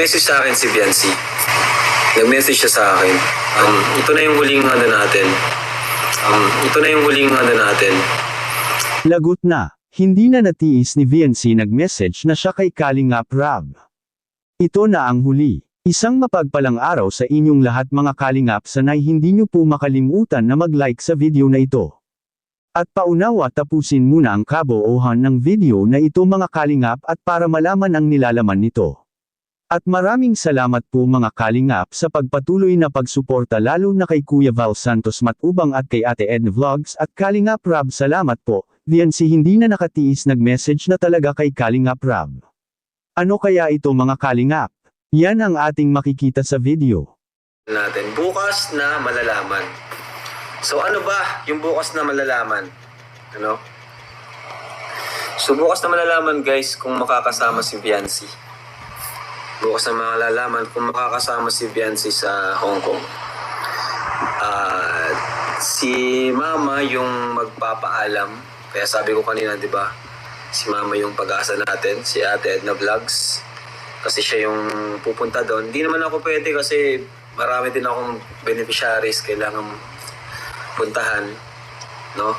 Nag-message sa akin si Biancy. Nag-message siya sa akin. Um, ito na yung huling ano natin. Um, ito na yung huling ano natin. Lagot na, hindi na natiis ni VNC nag-message na siya kay Kalingap Rab. Ito na ang huli. Isang mapagpalang araw sa inyong lahat mga Kalingap sanay hindi nyo po makalimutan na mag-like sa video na ito. At paunawa tapusin muna ang kaboohan ng video na ito mga Kalingap at para malaman ang nilalaman nito. At maraming salamat po mga Kalingap sa pagpatuloy na pagsuporta lalo na kay Kuya Val Santos Matubang at kay Ate Ed Vlogs at Kalingap Rab salamat po, diyan si hindi na nakatiis nag-message na talaga kay Kalingap Rab. Ano kaya ito mga Kalingap? Yan ang ating makikita sa video. natin. Bukas na malalaman. So ano ba yung bukas na malalaman? Ano? So bukas na malalaman guys kung makakasama si Biancy. Bukas na malalaman kung makakasama si Biancy sa Hong Kong. At si Mama yung magpapaalam. Kaya sabi ko kanina, di ba? Si Mama yung pag-asa natin, si Ate Edna Vlogs. Kasi siya yung pupunta doon. Hindi naman ako pwede kasi marami din akong beneficiaries kailangan puntahan. No?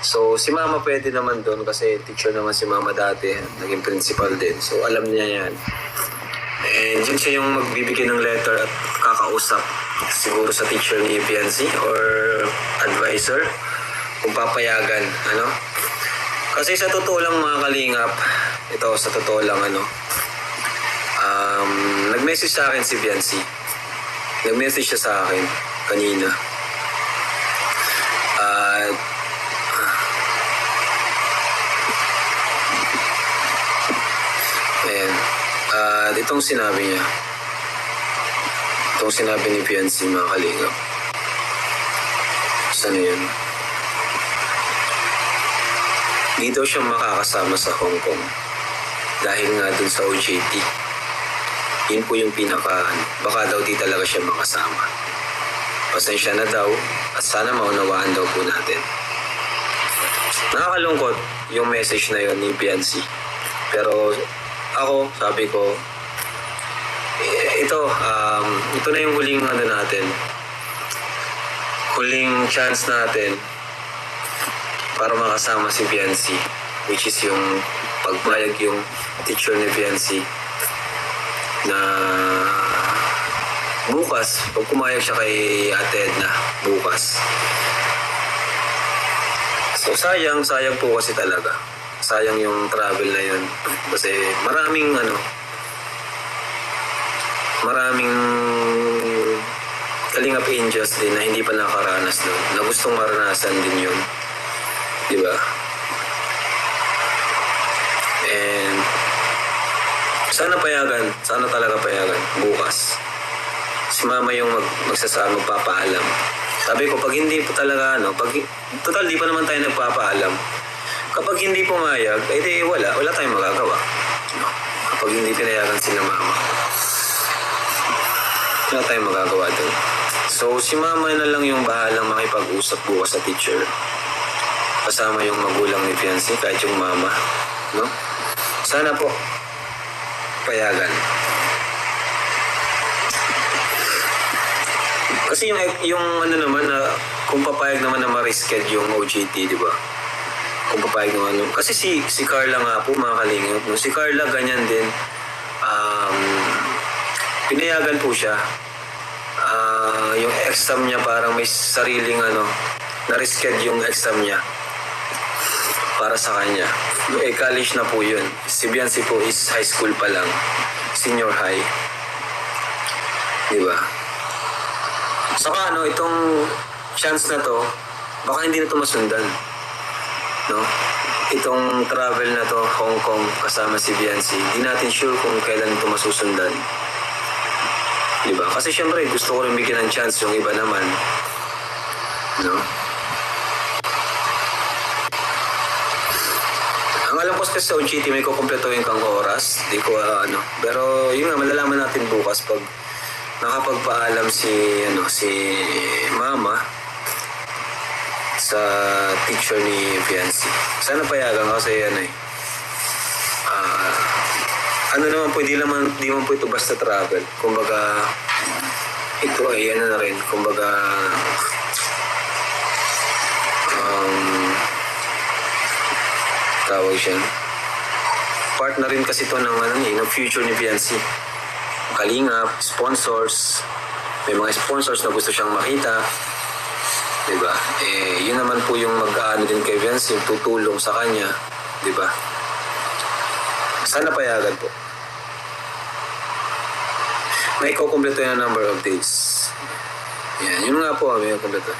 So, si Mama pwede naman doon kasi teacher naman si Mama dati. Naging principal din. So, alam niya yan. And yun siya yung magbibigay ng letter at kakausap siguro sa teacher ni PNC or advisor kung papayagan. Ano? Kasi sa totoo lang mga kalingap, ito sa totoo lang ano, um, nag-message sa akin si Biancy. Nag-message siya sa akin kanina. At ayan. At itong sinabi niya. Itong sinabi ni Biancy mga kalingap. Saan yun? Di daw siya makakasama sa Hong Kong dahil nga dun sa OJT. Yun po yung pinaka, baka daw di talaga siya makasama. Pasensya na daw at sana maunawaan daw po natin. Nakakalungkot yung message na yun ni Biancy. Pero ako, sabi ko, ito, um, ito na yung huling ano natin. Huling chance natin para makasama si Biancy, which is yung pagbayag yung teacher ni Biancy na bukas, pag kumayag siya kay Ate Edna, bukas. So sayang, sayang po kasi talaga. Sayang yung travel na yun. Kasi maraming ano, maraming Kalingap Angels din na hindi pa nakaranas doon, na gustong maranasan din yun. Di ba? And sana payagan, sana talaga payagan bukas. Si mama yung mag, magsasama, magpapaalam. Sabi ko, pag hindi po talaga, ano, pag, total, di pa naman tayo nagpapaalam. Kapag hindi pumayag, eh di wala, wala tayong magagawa. No? Kapag hindi pinayagan si mama. Wala tayong magagawa doon. So, si mama na lang yung bahalang makipag-usap bukas sa teacher kasama yung magulang ni Fiancé, kahit yung mama, no? Sana po, payagan. Kasi yung, yung ano naman na, kung papayag naman na ma-reschedule yung OJT, di ba? Kung papayag naman, no? kasi si, si Carla nga po, mga kalingap, no? si Carla ganyan din, um, pinayagan po siya. Ah, yung exam niya parang may sariling ano, na-reschedule yung exam niya para sa kanya. Eh, college na po yun. Si Biancy po is high school pa lang. Senior high. Di ba? Saka ano, itong chance na to, baka hindi na to masundan. No? Itong travel na to, Hong Kong, kasama si Biancy, di natin sure kung kailan ito masusundan. Di ba? Kasi syempre, gusto ko rin bigyan ng chance yung iba naman. No? Ang alam ko kasi sa OGT may kukumpletuhin kang oras. Di ko ah, ano. Pero yun nga, malalaman natin bukas pag nakapagpaalam si ano si mama sa teacher ni Fiancé. Sana payagan kasi ano eh. Ano naman po, di naman, di naman po ito basta travel. Kumbaga, ito ay ano na rin, kumbaga, um, tawag siya. Part na rin kasi ito ng, ano, eh, ng future ni Fiancé. Kalingap, sponsors, may mga sponsors na gusto siyang makita. Diba? Eh, yun naman po yung mag-ano din kay Vince, yung tutulong sa kanya. Diba? Sana payagan po. May kukumpleto yung number of days. Yan, yun nga po, may kukumpleto.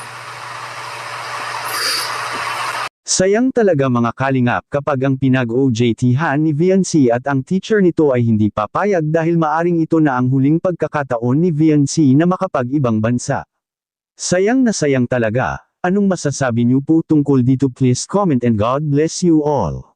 Sayang talaga mga kalingap kapag ang pinag-OJT-han ni VNC at ang teacher nito ay hindi papayag dahil maaring ito na ang huling pagkakataon ni VNC na makapag-ibang bansa. Sayang na sayang talaga. Anong masasabi niyo po tungkol dito please comment and God bless you all.